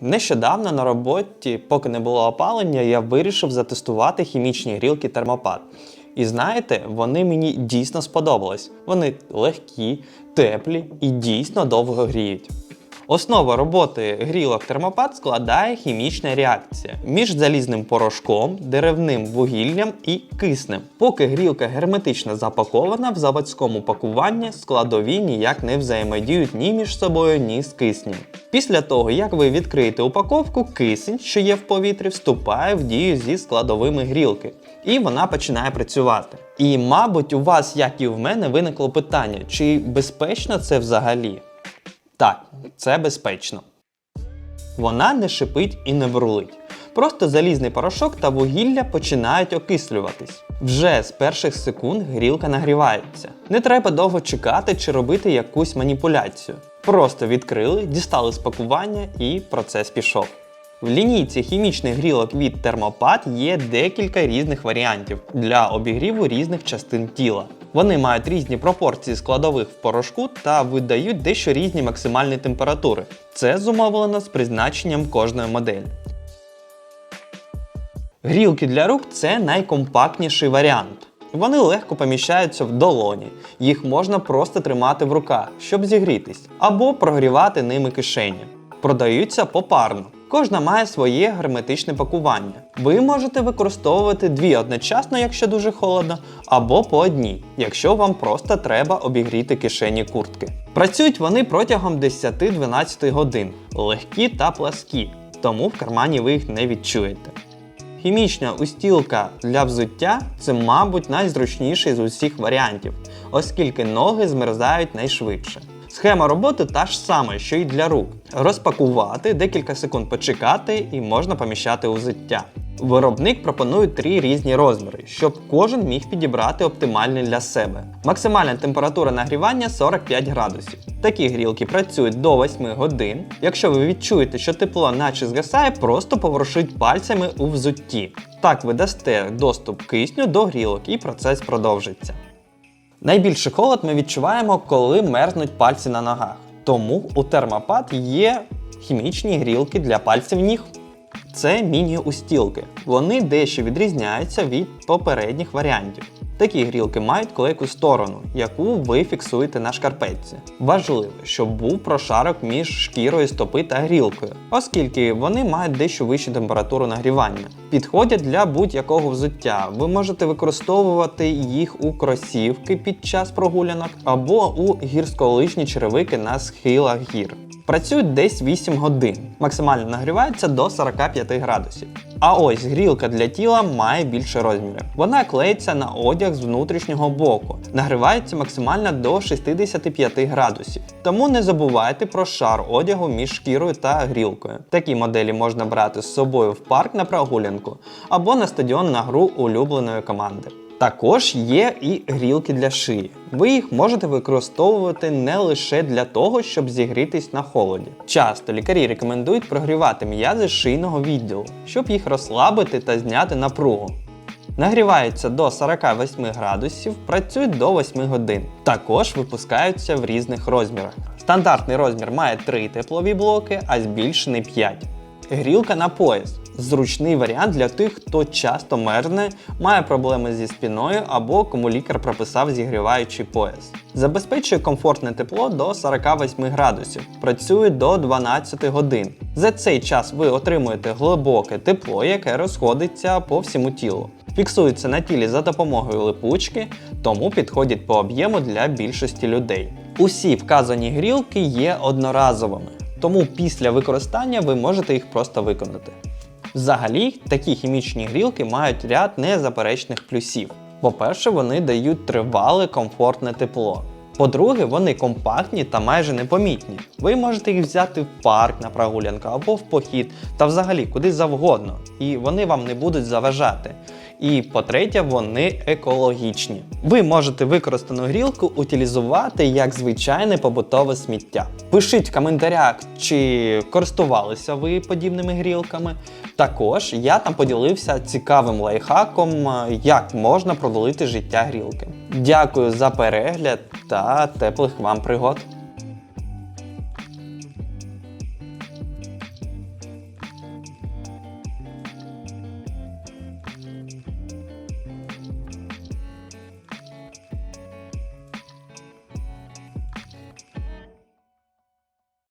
Нещодавно на роботі, поки не було опалення, я вирішив затестувати хімічні грілки термопад. І знаєте, вони мені дійсно сподобались. Вони легкі, теплі і дійсно довго гріють. Основа роботи грілок термопад складає хімічна реакція між залізним порошком, деревним вугіллям і киснем. Поки грілка герметично запакована, в заводському пакуванні складові ніяк не взаємодіють ні між собою, ні з киснем. Після того, як ви відкриєте упаковку, кисень, що є в повітрі, вступає в дію зі складовими грілки, і вона починає працювати. І, мабуть, у вас, як і в мене, виникло питання, чи безпечно це взагалі? Так, це безпечно. Вона не шипить і не бурлить. Просто залізний порошок та вугілля починають окислюватись. Вже з перших секунд грілка нагрівається. Не треба довго чекати чи робити якусь маніпуляцію. Просто відкрили, дістали з пакування і процес пішов. В лінійці хімічних грілок від термопад є декілька різних варіантів для обігріву різних частин тіла. Вони мають різні пропорції складових в порошку та видають дещо різні максимальні температури. Це зумовлено з призначенням кожної моделі. Грілки для рук це найкомпактніший варіант. Вони легко поміщаються в долоні, їх можна просто тримати в руках, щоб зігрітись, або прогрівати ними кишені. Продаються попарно. Кожна має своє герметичне пакування. Ви можете використовувати дві одночасно, якщо дуже холодно, або по одній, якщо вам просто треба обігріти кишені куртки. Працюють вони протягом 10-12 годин, легкі та пласкі, тому в кармані ви їх не відчуєте. Хімічна устілка для взуття це, мабуть, найзручніший з усіх варіантів, оскільки ноги змерзають найшвидше. Схема роботи та ж сама, що й для рук. Розпакувати, декілька секунд почекати і можна поміщати у взуття. Виробник пропонує три різні розміри, щоб кожен міг підібрати оптимальний для себе. Максимальна температура нагрівання 45 градусів. Такі грілки працюють до 8 годин. Якщо ви відчуєте, що тепло наче згасає, просто поворушіть пальцями у взутті. Так ви дасте доступ кисню до грілок і процес продовжиться. Найбільший холод ми відчуваємо, коли мерзнуть пальці на ногах. Тому у термопад є хімічні грілки для пальців ніг. Це міні-устілки. Вони дещо відрізняються від попередніх варіантів. Такі грілки мають клейку сторону, яку ви фіксуєте на шкарпетці. Важливо, щоб був прошарок між шкірою стопи та грілкою, оскільки вони мають дещо вищу температуру нагрівання. Підходять для будь-якого взуття. Ви можете використовувати їх у кросівки під час прогулянок або у гірськолижні черевики на схилах гір. Працюють десь 8 годин, максимально нагрівається до 45 градусів. А ось грілка для тіла має більше розмірів. Вона клеїться на одяг з внутрішнього боку, нагрівається максимально до 65 градусів. Тому не забувайте про шар одягу між шкірою та грілкою. Такі моделі можна брати з собою в парк на прогулянку або на стадіон на гру улюбленої команди. Також є і грілки для шиї. Ви їх можете використовувати не лише для того, щоб зігрітись на холоді. Часто лікарі рекомендують прогрівати м'язи шийного відділу, щоб їх розслабити та зняти напругу. Нагріваються до 48 градусів, працюють до 8 годин. Також випускаються в різних розмірах. Стандартний розмір має 3 теплові блоки, а збільшений 5. Грілка на пояс. Зручний варіант для тих, хто часто мерзне, має проблеми зі спіною або кому лікар прописав зігріваючий пояс. Забезпечує комфортне тепло до 48 градусів, працює до 12 годин. За цей час ви отримуєте глибоке тепло, яке розходиться по всьому тілу. Фіксується на тілі за допомогою липучки, тому підходять по об'єму для більшості людей. Усі вказані грілки є одноразовими, тому після використання ви можете їх просто виконати. Взагалі, такі хімічні грілки мають ряд незаперечних плюсів. По-перше, вони дають тривале комфортне тепло. По-друге, вони компактні та майже непомітні. Ви можете їх взяти в парк на прогулянку або в похід та взагалі куди завгодно, і вони вам не будуть заважати. І по-третє, вони екологічні. Ви можете використану грілку утилізувати як звичайне побутове сміття. Пишіть в коментарях, чи користувалися ви подібними грілками. Також я там поділився цікавим лайфхаком, як можна продолити життя грілки. Дякую за перегляд та теплих вам пригод!